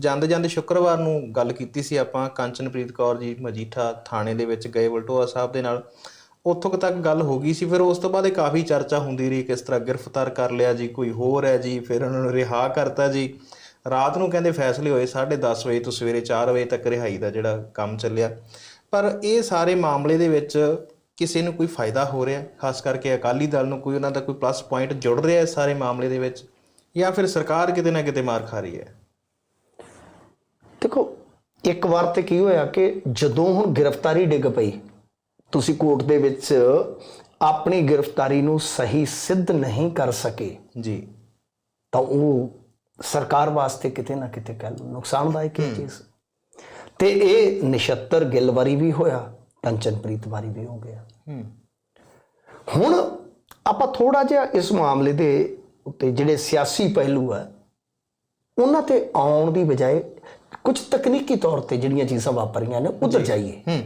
ਜਾਂਦੇ ਜਾਂਦੇ ਸ਼ੁੱਕਰਵਾਰ ਨੂੰ ਗੱਲ ਕੀਤੀ ਸੀ ਆਪਾਂ, ਕੰਚਨਪ੍ਰੀਤ ਕੌਰ ਜੀ ਮਜੀਠਾ ਥਾਣੇ ਦੇ ਵਿੱਚ ਗਏ ਵਲਟੋਆ ਸਾਹਿਬ ਦੇ ਨਾਲ। ਉੱਥੋਂ ਤੱਕ ਗੱਲ ਹੋ ਗਈ ਸੀ, ਫਿਰ ਉਸ ਤੋਂ ਬਾਅਦ ਇਹ ਕਾਫੀ ਚਰਚਾ ਹੁੰਦੀ ਰਹੀ ਕਿਸ ਤਰ੍ਹਾਂ ਗ੍ਰਿਫਤਾਰ ਕਰ ਲਿਆ ਜੀ, ਕੋਈ ਹੋਰ ਹੈ ਜੀ, ਫਿਰ ਉਹਨਾਂ ਨੂੰ ਰਿਹਾ ਕਰਤਾ ਜੀ। ਰਾਤ ਨੂੰ ਕਹਿੰਦੇ ਫੈਸਲੇ ਹੋਏ 10:30 ਵਜੇ ਤੋਂ ਸਵੇਰੇ 4 ਵਜੇ ਤੱਕ ਰਿਹਾਈ ਦਾ ਜਿਹੜਾ ਕੰਮ ਚੱਲਿਆ। ਪਰ ਇਹ ਸਾਰੇ ਮਾਮਲੇ ਦੇ ਵਿੱਚ ਕਿਸੇ ਨੂੰ ਕੋਈ ਫਾਇਦਾ ਹੋ ਰਿਹਾ, ਖਾਸ ਕਰਕੇ ਅਕਾਲੀ ਦਲ ਨੂੰ ਕੋਈ ਉਹਨਾਂ ਦਾ ਕੋਈ ਪਲੱਸ ਪੁਆਇੰਟ ਜੁੜ ਰਿਹਾ ਇਸ ਸਾਰੇ ਮਾਮਲੇ ਦੇ ਵਿੱਚ, ਜਾਂ ਫਿਰ ਸਰਕਾਰ ਕਿਤੇ ਨਾ ਕਿਤੇ ਮਾਰ ਖਾ ਰਹੀ ਹੈ? ਦੇਖੋ ਇੱਕ ਵਾਰ ਤੇ ਕੀ ਹੋਇਆ ਕਿ ਜਦੋਂ ਹੁਣ ਗ੍ਰਿਫਤਾਰੀ ਡਿੱਗ ਪਈ ਤੁਸੀਂ ਕੋਰਟ ਦੇ ਵਿੱਚ ਆਪਣੀ ਗ੍ਰਿਫਤਾਰੀ ਨੂੰ ਸਹੀ ਸਿੱਧ ਨਹੀਂ ਕਰ ਸਕੇ ਜੀ। ਤਾਂ ਉਹ ਸਰਕਾਰ ਵਾਸਤੇ ਕਿਤੇ ਨਾ ਕਿਤੇ ਕਹਿ ਲਓ ਨੁਕਸਾਨਦਾਇਕ ਹੈ ਚੀਜ਼। ਤੇ ਇਹ ਨਿਸ਼ਤਰ ਗਿੱਲ ਵਾਰੀ ਵੀ ਹੋਇਆ ਕੰਚਨਪ੍ਰੀਤ ਵਾਰੀ ਵੀ ਹੋ ਗਿਆ। ਹੁਣ ਆਪਾਂ ਥੋੜਾ ਜਿਹਾ ਇਸ ਮਾਮਲੇ ਦੇ ਉੱਤੇ ਜਿਹੜੇ ਸਿਆਸੀ ਪਹਿਲੂ ਆ ਉਹਨਾਂ ਤੇ ਆਉਣ ਦੀ ਬਜਾਏ ਕੁਝ ਤਕਨੀਕੀ ਤੌਰ ਤੇ ਜਿਹੜੀਆਂ ਚੀਜ਼ਾਂ ਵਾਪਰੀਆਂ ਨੇ ਉਧਰ ਜਾਈਏ। ਹੂੰ।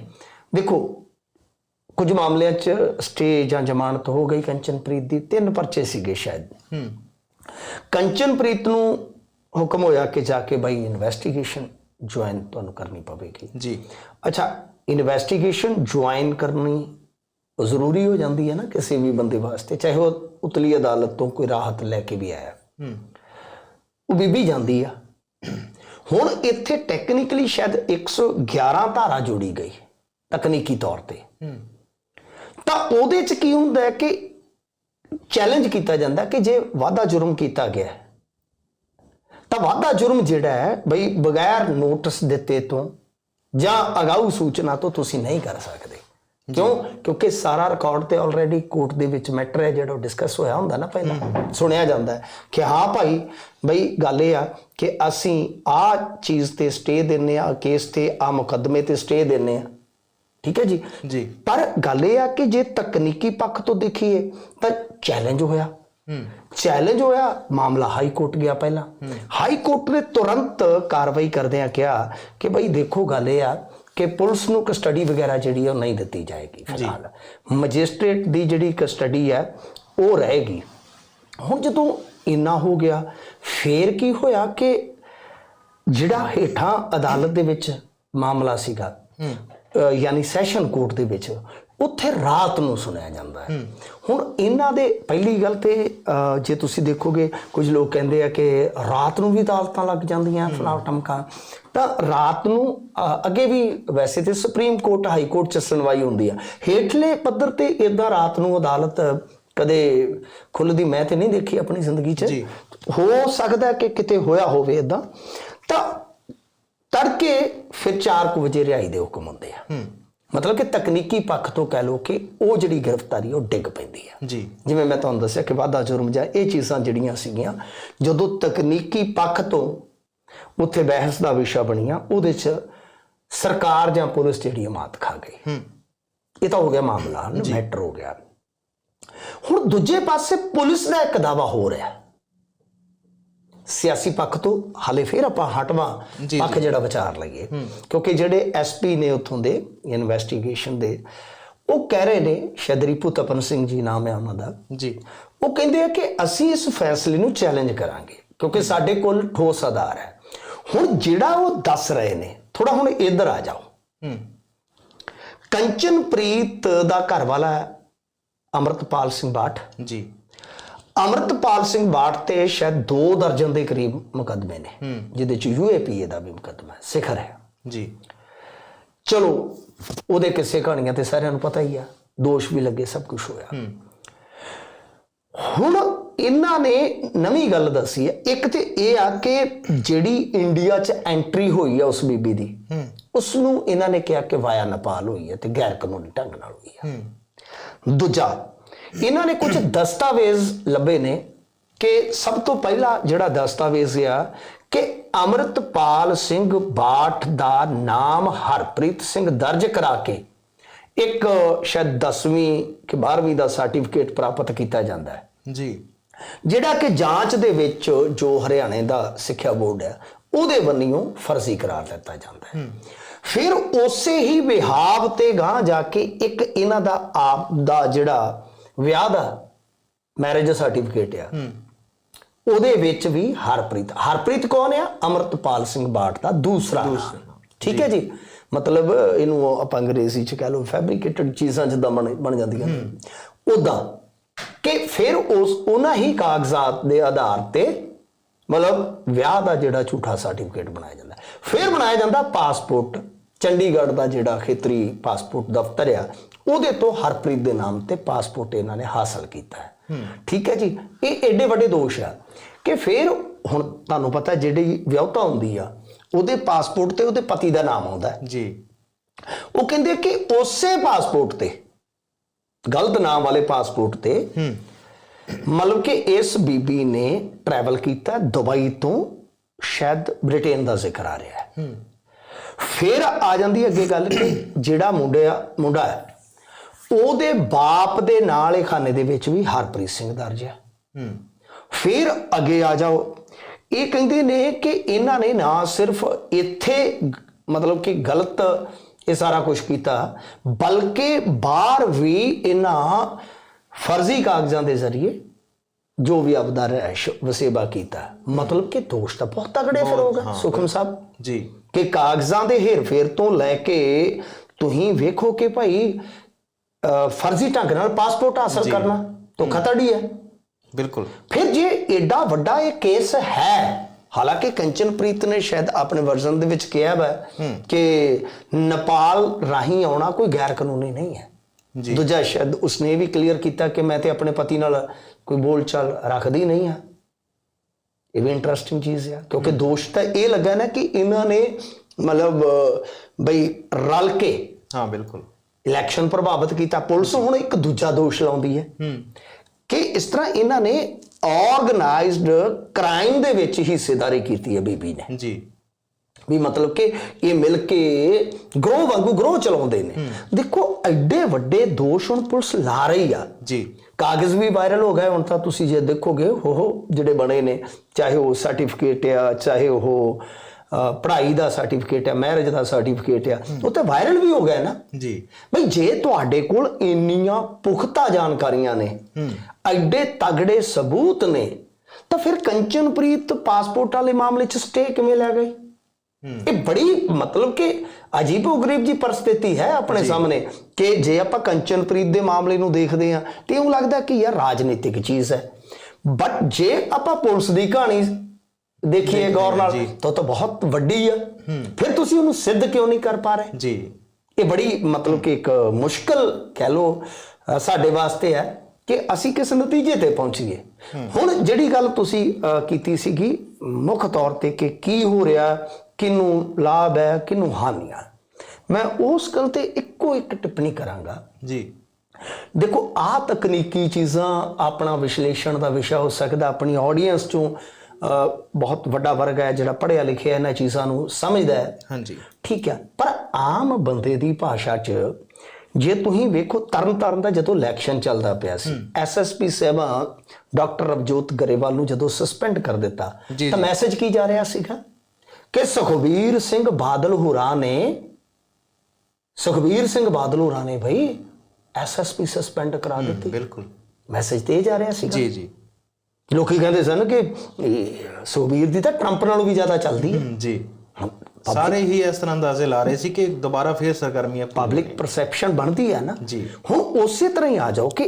ਦੇਖੋ ਕੁਝ ਮਾਮਲਿਆਂ 'ਚ ਸਟੇ ਜਾਂ ਜ਼ਮਾਨਤ ਹੋ ਗਈ ਕੰਚਨਪ੍ਰੀਤ ਦੀ ਤਿੰਨ ਪਰਚੇ ਸੀਗੇ ਸ਼ਾਇਦ। ਹੂੰ। ਕੰਚਨਪ੍ਰੀਤ ਨੂੰ ਹੁਕਮ ਹੋਇਆ ਕਿ ਜਾ ਕੇ ਬਾਈ ਇਨਵੈਸਟੀਗੇਸ਼ਨ ਜੁਆਇਨ ਤੁਹਾਨੂੰ ਕਰਨੀ ਪਵੇਗੀ। ਜੀ। ਅੱਛਾ ਇਨਵੈਸਟੀਗੇਸ਼ਨ ਜੁਆਇਨ ਕਰਨੀ ਜ਼ਰੂਰੀ ਹੋ ਜਾਂਦੀ ਹੈ ਨਾ ਕਿਸੇ ਵੀ ਬੰਦੇ ਵਾਸਤੇ ਚਾਹੇ ਉਹ ਉਤਲੀ ਅਦਾਲਤ ਤੋਂ ਕੋਈ ਰਾਹਤ ਲੈ ਕੇ ਵੀ ਆਇਆ। ਹੂੰ। ਉਹ ਬੀਬੀ ਜਾਂਦੀ ਆ। ਹੁਣ ਇੱਥੇ ਟੈਕਨੀਕਲੀ ਸ਼ਾਇਦ 111 ਧਾਰਾ ਜੋੜੀ ਗਈ ਤਕਨੀਕੀ ਤੌਰ ਤੇ। ਤਾਂ ਉਹਦੇ ਚ ਕੀ ਹੁੰਦਾ ਹੈ ਕਿ ਚੈਲੰਜ ਕੀਤਾ ਜਾਂਦਾ ਕਿ ਜੇ ਵਾਧਾ ਜੁਰਮ ਕੀਤਾ ਗਿਆ ਤਾਂ ਵਾਧਾ ਜੁਰਮ ਜਿਹੜਾ ਹੈ ਬਈ ਬਗੈਰ ਨੋਟਿਸ ਦਿੱਤੇ ਤੋਂ ਜਾਂ ਅਗਾਊ ਸੂਚਨਾ ਤੋਂ ਤੁਸੀਂ ਨਹੀਂ ਕਰ ਸਕਦੇ। ਕਿਉਂ? ਕਿਉਂਕਿ ਸਾਰਾ ਰਿਕਾਰਡ ਤੇ ਆਲਰੇਡੀ ਕੋਰਟ ਦੇ ਵਿੱਚ ਮੈਟਰ ਹੈ ਜਿਹੜਾ ਡਿਸਕਸ ਹੋਇਆ ਹੁੰਦਾ ਨਾ ਪਹਿਲਾਂ। ਸੁਣਿਆ ਜਾਂਦਾ ਹੈ ਕਿ ਹਾਂ ਭਾਈ ਬਈ ਗੱਲ ਇਹ ਆ ਕਿ ਅਸੀਂ ਆ ਚੀਜ਼ ਤੇ ਸਟੇ ਦਿੰਨੇ ਆ ਕੇਸ ਤੇ ਆ ਮੁਕੱਦਮੇ ਤੇ ਸਟੇ ਦਿੰਨੇ ਆ। ਠੀਕ ਹੈ ਜੀ? ਜੀ। ਪਰ ਗੱਲ ਇਹ ਆ ਕਿ ਜੇ ਤਕਨੀਕੀ ਪੱਖ ਤੋਂ ਦੇਖੀਏ ਤਾਂ ਚੈਲੰਜ ਹੋਇਆ। ਹੂੰ। ਚੈਲੰਜ ਹੋਇਆ ਮਾਮਲਾ ਹਾਈ ਕੋਰਟ ਗਿਆ ਪਹਿਲਾਂ। ਹਾਈ ਕੋਰਟ ਨੇ ਤੁਰੰਤ ਕਾਰਵਾਈ ਕਰਦਿਆਂ ਕਿਹਾ ਕਿ ਬਈ ਦੇਖੋ ਗੱਲ ਇਹ ਆ ਕਿ ਪੁਲਿਸ ਨੂੰ ਕਸਟਡੀ ਵਗੈਰਾ ਜਿਹੜੀ ਉਹ ਨਹੀਂ ਦਿੱਤੀ ਜਾਏਗੀ ਫਿਲਹਾਲ। ਮੈਜਿਸਟ੍ਰੇਟ ਦੀ ਜਿਹੜੀ ਕਸਟਡੀ ਹੈ ਉਹ ਰਹੇਗੀ। ਹੁਣ ਜਦੋਂ ਇੰਨਾ ਹੋ ਗਿਆ ਫੇਰ ਕੀ ਹੋਇਆ ਕਿ ਜਿਹੜਾ ਹੇਠਾਂ ਅਦਾਲਤ ਦੇ ਵਿੱਚ ਮਾਮਲਾ ਸੀਗਾ ਯਾਨੀ ਸੈਸ਼ਨ ਕੋਰਟ ਦੇ ਵਿੱਚ ਉੱਥੇ ਰਾਤ ਨੂੰ ਸੁਣਿਆ ਜਾਂਦਾ ਹੈ। ਹੁਣ ਇਹਨਾਂ ਦੇ ਪਹਿਲੀ ਗੱਲ ਤੇ ਜੇ ਤੁਸੀਂ ਦੇਖੋਗੇ ਕੁਝ ਲੋਕ ਕਹਿੰਦੇ ਆ ਕਿ ਰਾਤ ਨੂੰ ਵੀ ਅਦਾਲਤਾਂ ਲੱਗ ਜਾਂਦੀਆਂ ਫਲਾਉ ਟਮਕਾ। ਤਾਂ ਰਾਤ ਨੂੰ ਅੱਗੇ ਵੀ ਵੈਸੇ ਤੇ ਸੁਪਰੀਮ ਕੋਰਟ ਹਾਈ ਕੋਰਟ ਚ ਸੁਣਵਾਈ ਹੁੰਦੀ ਆ। ਹੇਠਲੇ ਪੱਧਰ ਤੇ ਇਦਾਂ ਰਾਤ ਨੂੰ ਅਦਾਲਤ ਕਦੇ ਖੁੱਲਦੀ ਮੈਂ ਤੇ ਨਹੀਂ ਦੇਖੀ ਆਪਣੀ ਜ਼ਿੰਦਗੀ 'ਚ। ਹੋ ਸਕਦਾ ਕਿ ਕਿਤੇ ਹੋਇਆ ਹੋਵੇ ਇਦਾਂ ਤਾਂ ਤੜਕੇ ਫਿਰ 4 ਵਜੇ ਰਿਹਾਈ ਦੇ ਹੁਕਮ ਹੁੰਦੇ ਆ। ਹੂੰ। ਮਤਲਬ ਕਿ ਤਕਨੀਕੀ ਪੱਖ ਤੋਂ ਕਹਿ ਲਓ ਕਿ ਉਹ ਜਿਹੜੀ ਗ੍ਰਿਫਤਾਰੀ ਉਹ ਡਿੱਗ ਪੈਂਦੀ ਆ। ਜੀ। ਜਿਵੇਂ ਮੈਂ ਤੁਹਾਨੂੰ ਦੱਸਿਆ ਕਿ ਵਾਧਾ ਜੁਰਮ ਜਾਂ ਇਹ ਚੀਜ਼ਾਂ ਜਿਹੜੀਆਂ ਸੀਗੀਆਂ ਜਦੋਂ ਤਕਨੀਕੀ ਪੱਖ ਤੋਂ ਉੱਥੇ ਬਹਿਸ ਦਾ ਵਿਸ਼ਾ ਬਣੀਆਂ ਉਹਦੇ 'ਚ ਸਰਕਾਰ ਜਾਂ ਪੁਲਿਸ ਜਿਹੜੀ ਮਾਤ ਖਾ ਗਈ। ਹੂੰ। ਇਹ ਤਾਂ ਹੋ ਗਿਆ ਮਾਮਲਾ ਮੈਟਰ ਹੋ ਗਿਆ। ਹੁਣ ਦੂਜੇ ਪਾਸੇ ਪੁਲਿਸ ਦਾ ਇੱਕ ਦਾਵਾ ਹੋ ਰਿਹਾ। ਸਿਆਸੀ ਪੱਖ ਤੋਂ ਹਾਲੇ ਫਿਰ ਆਪਾਂ ਹਟਵਾ ਪੱਖ ਜਿਹੜਾ ਵਿਚਾਰ ਲਈਏ। ਕਿਉਂਕਿ ਜਿਹੜੇ ਐਸਪੀ ਨੇ ਉੱਥੋਂ ਦੇ ਇਨਵੈਸਟੀਗੇਸ਼ਨ ਦੇ ਉਹ ਕਹਿ ਰਹੇ ਨੇ ਸ਼ਦਰੀ ਪੁਤਪਨ ਸਿੰਘ ਜੀ ਨਾਮ ਹੈ ਉਹਨਾਂ ਦਾ। ਜੀ। ਉਹ ਕਹਿੰਦੇ ਆ ਕਿ ਅਸੀਂ ਇਸ ਫੈਸਲੇ ਨੂੰ ਚੈਲੰਜ ਕਰਾਂਗੇ ਕਿਉਂਕਿ ਸਾਡੇ ਕੋਲ ਠੋਸ ਆਧਾਰ ਹੈ। ਹੁਣ ਜਿਹੜਾ ਉਹ ਦੱਸ ਰਹੇ ਨੇ ਥੋੜਾ ਹੁਣ ਇੱਧਰ ਆ ਜਾਓ। ਹੂੰ। ਕੰਚਨਪ੍ਰੀਤ ਦਾ ਘਰ ਵਾਲਾ ਅਮਰਤਪਾਲ ਸਿੰਘ ਬਾਠ। ਜੀ। ਅਮਰਤਪਾਲ ਸਿੰਘ ਬਾਠ ਤੇ ਸ਼ਾਇਦ 2 ਦਰਜਨ ਦੇ ਕਰੀਬ ਮੁਕੱਦਮੇ ਨੇ ਜਿਹਦੇ ਚ ਯੂਏਪੀਏ ਦਾ ਵੀ ਮੁਕੱਦਮਾ ਸਿਖਰ ਹੈ। ਜੀ। ਚਲੋ ਉਹਦੇ ਕਿੱਸੇ ਕਹਾਣੀਆਂ ਤੇ ਸਾਰਿਆਂ ਨੂੰ ਪਤਾ ਹੀ ਆ ਦੋਸ਼ ਵੀ ਲੱਗੇ ਸਭ ਕੁਝ ਹੋਇਆ। ਹੁਣ ਇਹਨਾਂ ਨੇ ਨਵੀਂ ਗੱਲ ਦੱਸੀ ਹੈ ਇੱਕ ਤੇ ਇਹ ਆ ਕਿ ਜਿਹੜੀ ਇੰਡੀਆ 'ਚ ਐਂਟਰੀ ਹੋਈ ਆ ਉਸ ਬੀਬੀ ਦੀ ਉਸ ਨੂੰ ਇਹਨਾਂ ਨੇ ਕਿਹਾ ਕਿ ਵਾਇਆ ਨੇਪਾਲ ਹੋਈ ਹੈ ਤੇ ਗੈਰ ਕਾਨੂੰਨੀ ਢੰਗ ਨਾਲ ਹੋਈ ਹੂੰ। ਦੂਜਾ ਇਹਨਾਂ ਨੇ ਕੁਝ ਦਸਤਾਵੇਜ਼ ਲੱਭੇ ਨੇ ਕਿ ਸਭ ਤੋਂ ਪਹਿਲਾ ਜਿਹੜਾ ਦਸਤਾਵੇਜ਼ ਆ ਕਿ ਅਮਰਤਪਾਲ ਸਿੰਘ ਬਾਠ ਦਾ ਨਾਮ ਹਰਪ੍ਰੀਤ ਸਿੰਘ ਦਰਜ ਕਰਾ ਕੇ ਇੱਕ ਸ਼ਾਇਦ 10ਵੀਂ ਕਿ 12ਵੀਂ ਦਾ ਸਰਟੀਫਿਕੇਟ ਪ੍ਰਾਪਤ ਕੀਤਾ ਜਾਂਦਾ ਹੈ। ਜੀ। ਜਿਹੜਾ ਕਿ ਜਾਂਚ ਦੇ ਵਿੱਚ ਜੋ ਹਰਿਆਣੇ ਦਾ ਸਿੱਖਿਆ ਬੋਰਡ ਹੈ ਉਹਦੇ ਬੰਨਿਓ ਫਰਜ਼ੀ ਕਰਾਰ ਦਿੱਤਾ ਜਾਂਦਾ ਹੈ। ਫਿਰ ਉਸੇ ਹੀ ਵਿਹਾਵ ਤੇ ਗਾਂ ਜਾ ਕੇ ਇੱਕ ਇਹਨਾਂ ਦਾ ਆਪ ਦਾ ਜਿਹੜਾ ਵਿਆਹ ਦਾ ਮੈਰਿਜ ਸਰਟੀਫਿਕੇਟ ਆ। ਉਹਦੇ ਵਿੱਚ ਵੀ ਹਰਪ੍ਰੀਤ ਹਰਪ੍ਰੀਤ ਕੌਣ ਆ? ਅਮਰਤਪਾਲ ਸਿੰਘ ਬਾਟ ਦਾ ਦੂਸਰਾ ਨਾਮ। ਠੀਕ ਹੈ ਜੀ। ਮਤਲਬ ਇਹਨੂੰ ਆਪਾਂ ਅੰਗਰੇਜ਼ੀ ਚ ਕਹ ਲਓ ਫੈਬਰੀਕੇਟਡ ਚੀਜ਼ਾਂ ਜਿੱਦਾਂ ਬਣ ਬਣ ਜਾਂਦੀਆਂ ਉਦਾਂ ਕਿ ਫਿਰ ਉਸ ਉਹਨਾਂ ਹੀ ਕਾਗਜ਼ਾਤ ਦੇ ਆਧਾਰ ਤੇ ਮਤਲਬ ਵਿਆਹ ਦਾ ਜਿਹੜਾ ਝੂਠਾ ਸਰਟੀਫਿਕੇਟ ਬਣਾਇਆ ਜਾਂਦਾ। ਫਿਰ ਬਣਾਇਆ ਜਾਂਦਾ ਪਾਸਪੋਰਟ ਚੰਡੀਗੜ੍ਹ ਦਾ ਜਿਹੜਾ ਖੇਤਰੀ ਪਾਸਪੋਰਟ ਦਫ਼ਤਰ ਆ ਉਹਦੇ ਤੋਂ ਹਰਪ੍ਰੀਤ ਦੇ ਨਾਮ ਤੇ ਪਾਸਪੋਰਟ ਇਹਨਾਂ ਨੇ ਹਾਸਲ ਕੀਤਾ ਹੈ। ਠੀਕ ਹੈ ਜੀ? ਇਹ ਐਡੇ ਵੱਡੇ ਦੋਸ਼ ਆ ਕਿ ਫਿਰ ਹੁਣ ਤੁਹਾਨੂੰ ਪਤਾ ਜਿਹੜੀ ਵਿਆਹਤਾ ਹੁੰਦੀ ਆ ਉਹਦੇ ਪਾਸਪੋਰਟ ਤੇ ਉਹਦੇ ਪਤੀ ਦਾ ਨਾਮ ਆਉਂਦਾ ਜੀ। ਉਹ ਕਹਿੰਦੇ ਕਿ ਉਸੇ ਪਾਸਪੋਰਟ ਤੇ ਗਲਤ ਨਾਮ ਵਾਲੇ ਪਾਸਪੋਰਟ ਤੇ ਮਤਲਬ ਕਿ ਇਸ ਬੀਬੀ ਨੇ ਟਰੈਵਲ ਕੀਤਾ ਦੁਬਈ ਤੋਂ ਸ਼ਾਇਦ ਬ੍ਰਿਟੇਨ ਦਾ ਜ਼ਿਕਰ ਆ ਰਿਹਾ ਹੈ। ਫਿਰ ਆ ਜਾਂਦੀ ਅੱਗੇ ਗੱਲ ਕਿ ਜਿਹੜਾ ਮੁੰਡਾ ਮੁੰਡਾ ਹੈ ਉਹਦੇ ਬਾਪ ਦੇ ਨਾਲ ਇਹ ਖਾਨੇ ਦੇ ਵਿੱਚ ਵੀ ਹਰਪ੍ਰੀਤ ਸਿੰਘ ਦਰਜ ਹੈ ਹੂੰ। ਫਿਰ ਅੱਗੇ ਆ ਜਾਓ। ਇਹ ਕਹਿੰਦੇ ਨੇ ਕਿ ਇਹਨਾਂ ਨੇ ਨਾ ਸਿਰਫ ਇੱਥੇ ਮਤਲਬ ਕਿ ਗਲਤ ਇਹ ਸਾਰਾ ਕੁਝ ਕੀਤਾ ਬਲਕਿ ਬਾਹਰ ਵੀ ਇਹਨਾਂ ਫਰਜ਼ੀ ਕਾਗਜ਼ਾਂ ਦੇ ਜ਼ਰੀਏ ਜੋ ਵੀ ਆਪਦਾ ਵਸੇਬਾ ਕੀਤਾ। ਮਤਲਬ ਕਿ ਦੋਸ਼ ਤਾਂ ਬਹੁਤ ਤਗੜੇ ਫਿਰ ਹੋਗਾ ਸੁਖਮ ਸਾਹਿਬ। ਜੀ। ਕਿ ਕਾਗਜ਼ਾਂ ਦੇ ਹੇਰ-ਫੇਰ ਤੋਂ ਲੈ ਕੇ ਤੁਸੀਂ ਵੇਖੋ ਕਿ ਭਾਈ ਫਰਜ਼ੀ ਢੰਗ ਨਾਲ ਪਾਸਪੋਰਟ ਹਾਸਲ ਕਰਨਾ ਧੋਖਾਧੜੀ ਹੈ। ਬਿਲਕੁਲ। ਫਿਰ ਜੇ ਏਡਾ ਵੱਡਾ ਇਹ ਕੇਸ ਹੈ ਹਾਲਾਂਕਿ ਕੰਚਨਪ੍ਰੀਤ ਨੇ ਸ਼ਾਇਦ ਆਪਣੇ ਵਰਜ਼ਨ ਦੇ ਵਿੱਚ ਕਿਹਾ ਵਾ ਕਿ ਨੇਪਾਲ ਰਾਹੀਂ ਆਉਣਾ ਕੋਈ ਗੈਰ ਕਾਨੂੰਨੀ ਨਹੀਂ ਹੈ। ਜੀ। ਦੂਜਾ ਸ਼ਾਇਦ ਉਸਨੇ ਵੀ ਕਲੀਅਰ ਕੀਤਾ ਕਿ ਮੈਂ ਤੇ ਆਪਣੇ ਪਤੀ ਨਾਲ ਕੋਈ ਬੋਲਚਾਲ ਰੱਖਦੀ ਨਹੀਂ ਹਾਂ। ਇਹ ਵੀ ਇੰਟਰਸਟਿੰਗ ਚੀਜ਼ ਹੈ ਕਿਉਂਕਿ ਦੋਸ਼ ਤਾਂ ਇਹ ਲੱਗਾ ਨਾ ਕਿ ਇਹਨਾਂ ਨੇ ਮਤਲਬ ਬਈ ਰਲ ਕੇ ਹਾਂ ਬਿਲਕੁਲ। ਇਲੈਕਸ਼ਨ ਪ੍ਰਭਾਵਿਤ ਕੀਤਾ। ਪੁਲਿਸ ਹੁਣ ਇੱਕ ਦੂਜਾ ਦੋਸ਼ ਲਾਉਂਦੀ ਹੈ ਹੂੰ। ਕਿ ਇਸ ਤਰ੍ਹਾਂ ਇਹਨਾਂ ਨੇ ਆਰਗੇਨਾਈਜ਼ਡ ਕ੍ਰਾਈਮ ਦੇ ਵਿੱਚ ਹਿੱਸੇਦਾਰੀ ਕੀਤੀ ਹੈ ਬੀਬੀ ਨੇ। ਜੀ। ਵੀ ਮਤਲਬ ਕਿ ਇਹ ਮਿਲ ਕੇ ਗਰੋਹ ਵਾਂਗੂ ਗਰੋਹ ਚਲਾਉਂਦੇ ਨੇ। ਦੇਖੋ ਐਡੇ ਵੱਡੇ ਦੋਸ਼ ਹੁਣ ਪੁਲਿਸ ਲਾ ਰਹੀ ਆ। ਜੀ। ਕਾਗਜ਼ ਵੀ ਵਾਇਰਲ ਹੋ ਗਏ ਹੁਣ ਤਾਂ ਤੁਸੀਂ ਜੇ ਦੇਖੋਗੇ ਉਹ ਜਿਹੜੇ ਬਣੇ ਨੇ ਚਾਹੇ ਉਹ ਸਰਟੀਫਿਕੇਟ ਆ ਚਾਹੇ ਉਹ ਪੜ੍ਹਾਈ ਦਾ ਸਰਟੀਫਿਕੇਟ ਆ ਮੈਰਿਜ ਦਾ ਸਰਟੀਫਿਕੇਟ ਆ ਉਹ ਤੇ ਵਾਇਰਲ ਵੀ ਹੋ ਗਏ ਨਾ। ਜੀ। ਬਈ ਜੇ ਤੁਹਾਡੇ ਕੋਲ ਇੰਨੀਆਂ ਪੁਖਤਾ ਜਾਣਕਾਰੀਆਂ ਨੇ ਐਡੇ ਤਗੜੇ ਸਬੂਤ ਨੇ ਤਾਂ ਫਿਰ ਕੰਚਨਪ੍ਰੀਤ ਪਾਸਪੋਰਟ ਵਾਲੇ ਮਾਮਲੇ 'ਚ ਸਟੇ ਕਿਵੇਂ ਲੈ ਗਈ ਇਹ ਬੜੀ ਮਤਲਬ ਕਿ ਅਜੀਬੋ-ਗਰੀਬ ਜੀ ਪਰਿਸਥਿਤੀ ਹੈ ਆਪਣੇ ਸਾਹਮਣੇ ਕਿ ਜੇ ਆਪਾਂ ਕੰਚਨਪ੍ਰੀਤ ਦੇ ਮਾਮਲੇ ਨੂੰ ਦੇਖਦੇ ਹਾਂ ਤੇ ਉਹ ਲੱਗਦਾ ਕਿ ਯਾਰ ਰਾਜਨੀਤਿਕ ਚੀਜ਼ ਹੈ। ਬਟ ਜੇ ਆਪਾਂ ਪੁਲਿਸ ਦੀ ਕਹਾਣੀ ਦੇਖੀਏ ਗੌਰ ਨਾਲ ਤਾਂ ਤਾਂ ਬਹੁਤ ਵੱਡੀ ਆ। ਫਿਰ ਤੁਸੀਂ ਉਹਨੂੰ ਸਿੱਧ ਕਿਉਂ ਨਹੀਂ ਕਰ ਪਾ ਰਹੇ? ਜੀ। ਇਹ ਬੜੀ ਮਤਲਬ ਕਿ ਇੱਕ ਮੁਸ਼ਕਲ ਕਹਿ ਲੋ ਸਾਡੇ ਵਾਸਤੇ ਹੈ ਕਿ ਅਸੀਂ ਕਿਸ ਨਤੀਜੇ ਤੇ ਪਹੁੰਚੀਏ। ਹੁਣ ਜਿਹੜੀ ਗੱਲ ਤੁਸੀਂ ਕੀਤੀ ਸੀਗੀ ਮੁੱਖ ਤੌਰ ਤੇ ਕਿ ਕੀ ਹੋ ਰਿਹਾ ਕਿਨੂੰ ਲਾਭ ਹੈ ਕਿਨੂੰ ਹਾਨੀਆਂ ਮੈਂ ਉਸ ਗੱਲ ਤੇ ਇੱਕੋ ਇੱਕ ਟਿੱਪਣੀ ਕਰਾਂਗਾ। ਜੀ। ਦੇਖੋ ਆ ਤਕਨੀਕੀ ਚੀਜ਼ਾਂ ਆਪਣਾ ਵਿਸ਼ਲੇਸ਼ਣ ਦਾ ਵਿਸ਼ਾ ਹੋ ਸਕਦਾ ਆਪਣੀ ਆਡੀਅנס ਚੋਂ ਬਹੁਤ ਵੱਡਾ ਵਰਗ ਹੈ ਜਿਹੜਾ ਪੜ੍ਹਿਆ ਲਿਖਿਆ ਇਹਨਾਂ ਚੀਜ਼ਾਂ ਨੂੰ ਸਮਝਦਾ ਹੈ। ਹਾਂਜੀ। ਠੀਕ ਹੈ ਪਰ ਆਮ ਬੰਦੇ ਦੀ ਭਾਸ਼ਾ 'ਚ ਜੇ ਤੁਸੀਂ ਵੇਖੋ ਤਰਨ ਤਾਰਨ ਦਾ ਜਦੋਂ ਇਲੈਕਸ਼ਨ ਚੱਲਦਾ ਪਿਆ ਸੀ ਐਸਐਸਪੀ ਸਾਹਿਬਾਂ ਡਾਕਟਰ ਰਵਜੋਤ ਗਰੇਵਾਲ ਨੂੰ ਜਦੋਂ ਸਸਪੈਂਡ ਕਰ ਦਿੱਤਾ ਤਾਂ ਮੈਸੇਜ ਕੀ ਜਾ ਰਿਹਾ ਸੀਗਾ? ਕਿ ਸੁਖਬੀਰ ਸਿੰਘ ਬਾਦਲ ਹੋਰਾਂ ਨੇ ਸੁਖਬੀਰ ਸਿੰਘ ਬਾਦਲ ਹੋਰਾਂ ਨੇ ਭਾਈ ਐਸਐਸਪੀ ਸਸਪੈਂਡ ਕਰਾ ਦਿੱਤੀ। ਬਿਲਕੁਲ। ਮੈਸੇਜ ਤੇ ਜਾ ਰਿਹਾ ਸੀਗਾ। ਜੀ ਜੀ। ਲੋਕੀ ਕਹਿੰਦੇ ਸਨ ਕਿ ਇਹ ਸੁਖਬੀਰ ਦੀ ਤਾਂ ਟਰੰਪ ਨਾਲੋਂ ਵੀ ਜ਼ਿਆਦਾ ਚੱਲਦੀ ਹੈ। ਜੀ। ਸਾਰੇ ਹੀ ਇਸ ਤਰ੍ਹਾਂ ਅੰਦਾਜ਼ੇ ਲਾ ਰਹੇ ਸੀ ਕਿ ਦੁਬਾਰਾ ਫੇਰ ਸਰਗਰਮੀਆਂ ਪਬਲਿਕ ਪਰਸੈਪਸ਼ਨ ਬਣਦੀ ਹੈ ਨਾ। ਜੀ। ਹੁਣ ਉਸੇ ਤਰ੍ਹਾਂ ਹੀ ਆ ਜਾਓ ਕਿ